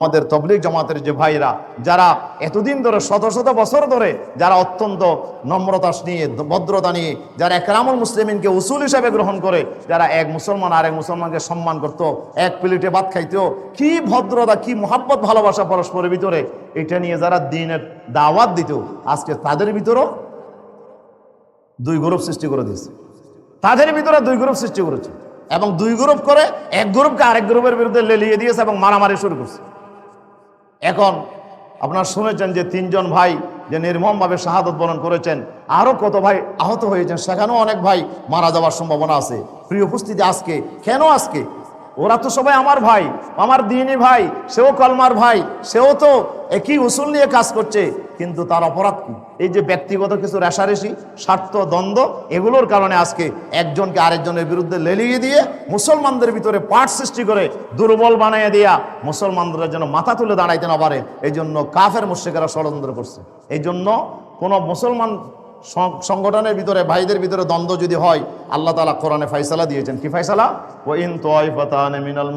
আমাদের তবলিগ জামাতের যে ভাইরা, যারা এতদিন ধরে, শত শত বছর ধরে যারা অত্যন্ত নম্রতা নিয়ে, ভদ্রতা নিয়ে, যারা একরামুল মুসলিমিনকে উসুল হিসাবে গ্রহণ করে, যারা এক মুসলমান আর এক মুসলমানকে সম্মান করত, এক প্লেটে ভাত খাইতো, কি ভদ্রতা, কি মোহাব্বত, ভালোবাসা পরস্পরের ভিতরে, এটা নিয়ে যারা দিনের দাওয়াত দিত, আজকে তাদের ভিতরেও দুই গ্রুপ সৃষ্টি করে দিয়েছে। তাদের ভিতরে দুই গ্রুপ সৃষ্টি করেছে এবং দুই গ্রুপ করে এক গ্রুপকে আরেক গ্রুপের বিরুদ্ধে লেলিয়ে দিয়েছে এবং মারামারি শুরু করছে। এখন আপনার শুনেছেন যে তিনজন ভাই যে নির্মমভাবে শাহাদত বরণ করেছেন আরও কত ভাই আহত হয়েছেন, সেখানেও অনেক ভাই মারা যাওয়ার সম্ভাবনা আছে। প্রিয় উপস্থিতি আজকে, কেন আজকে? ওরা তো সবাই আমার ভাই, আমার দিনই ভাই, সেও কলমার ভাই, সেও তো একই উসুল নিয়ে কাজ করছে। কিন্তু তার অপরাধ কি? এই যে ব্যক্তিগত কিছু রেশারেশি, স্বার্থ, দ্বন্দ্ব, এগুলোর কারণে আজকে একজনকে আরেকজনের বিরুদ্ধে লেলিয়ে দিয়ে মুসলমানদের ভিতরে পাঠ সৃষ্টি করে দুর্বল বানাইয়া দিয়া মুসলমানদের যেন মাথা তুলে দাঁড়াইতে না পারে এই জন্য কাফের মুশ্রিকেরা ষড়যন্ত্র করছে। এই জন্য কোনো মুসলমান সংগঠনের ভিতরে, ভাইদের ভিতরে দ্বন্দ্ব যদি হয়, আল্লাহ তালা কোরআনে ফাইসালা দিয়েছেন। কি ফাইসালা ও ইন মিনাল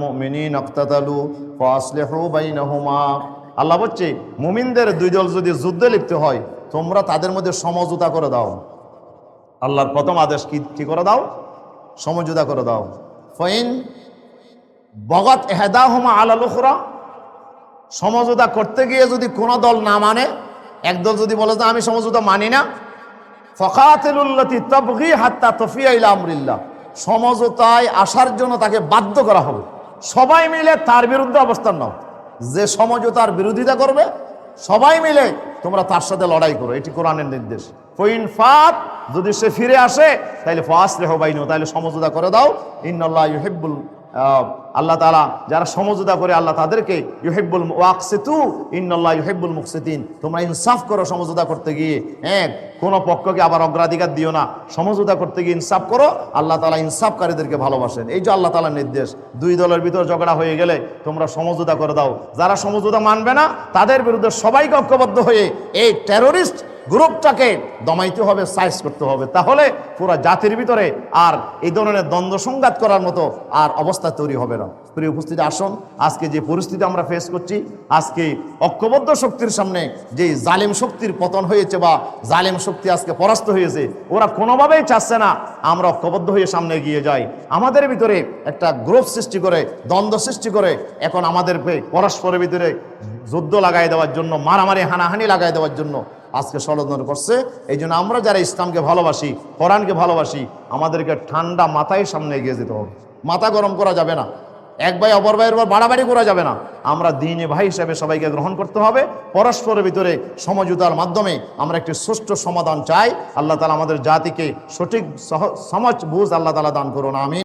আল্লাহ বলছে, মুমিনদের দুই দল যদি যুদ্ধে লিপ্ত হয়, তোমরা তাদের মধ্যে সমঝোতা করে দাও। আল্লাহর প্রথম আদেশ কি কি করে দাও? সমঝোতা করে দাও। ফাইন বগত এহেদাহুমা আলাল উখরা। সমঝোতা করতে গিয়ে যদি কোনো দল না মানে একদল যদি বলে যে আমি সমঝোতা মানি না ফকাতিলুল্লতি তবগি হাত্তা তফিয়া ইলা আমরিল্লাহ। সমঝোতায় আসার জন্য তাকে বাধ্য করা হবে। সবাই মিলে তার বিরুদ্ধে অবস্থান নাও। যে সমঝোতার বিরোধিতা করবে সবাই মিলে তোমরা তার সাথে লড়াই করো। এটি কোরআনের নির্দেশ। ফইন ফাত যদি সে ফিরে আসে তাহলে ফাস রেহ বাইন তাহলে সমঝোতা করে দাও। ইন্নাল্লাহ ইউহিব্বুল আহ, আল্লাহ তালা যারা সমঝোতা করে আল্লাহ তাদেরকে ইউহেব্বুল ওয়াকসেতু ইন্নাল্লাহ ইউহেব্বুল মুকসিতিন। তোমরা ইনসাফ করো সমঝোতা করতে গিয়ে। এক, কোনো পক্ষকে আবার অগ্রাধিকার দিও না। সমঝোতা করতে গিয়ে ইনসাফ করো। আল্লাহ তালা ইনসাফকারীদেরকে ভালোবাসেন। এই যে আল্লাহ তালার নির্দেশ। দুই দলের ভিতর ঝগড়া হয়ে গেলে তোমরা সমঝোতা করে দাও। যারা সমঝোতা মানবে না, তাদের বিরুদ্ধে সবাইকে ঐক্যবদ্ধ হয়ে এই টেরোরিস্ট গ্রুপটাকে দমাইতে হবে সাইজ করতে হবে। তাহলে পুরো জাতির ভিতরে আর এই ধরনের দ্বন্দ্ব সংঘাত করার মতো আর অবস্থা তৈরি হবে না। প্রিয় উপস্থিতি, আসুন, আজকে যে পরিস্থিতি আমরা ফেস করছি, আজকে ঐক্যবদ্ধ শক্তির সামনে যে জালেম শক্তির পতন হয়েছে বা জালেম শক্তি আজকে পরাস্ত হয়েছে, ওরা কোনোভাবেই চাচ্ছে না আমরা ঐক্যবদ্ধ হয়ে সামনে এগিয়ে যাই। আমাদের ভিতরে একটা গ্রুপ সৃষ্টি করে, দ্বন্দ্ব সৃষ্টি করে, এখন আমাদের পরস্পরের ভিতরে যুদ্ধ লাগাই দেওয়ার জন্য, মারামারি, হানাহানি লাগাই দেওয়ার জন্য আজকে ষড়যন্ত্র করছে। এই জন্য আমরা যারা ইসলামকে ভালোবাসি, কোরআনকে ভালোবাসি, আমাদেরকে ঠান্ডা মাথায় সামনে এগিয়ে যেতে হবে। মাথা গরম করা যাবে না। এক ভাই, অপর ভাইয়ের উপর বাড়াবাড়ি করা যাবে না। আমরা দিনে ভাই হিসেবে সবাইকে গ্রহণ করতে হবে। পরস্পরের ভিতরে সমঝোতার মাধ্যমে আমরা একটি সুষ্ঠু সমাধান চাই। আল্লাহ তালা আমাদের জাতিকে সঠিক সমাজ বুঝ আল্লাহ তালা দান করুন আমি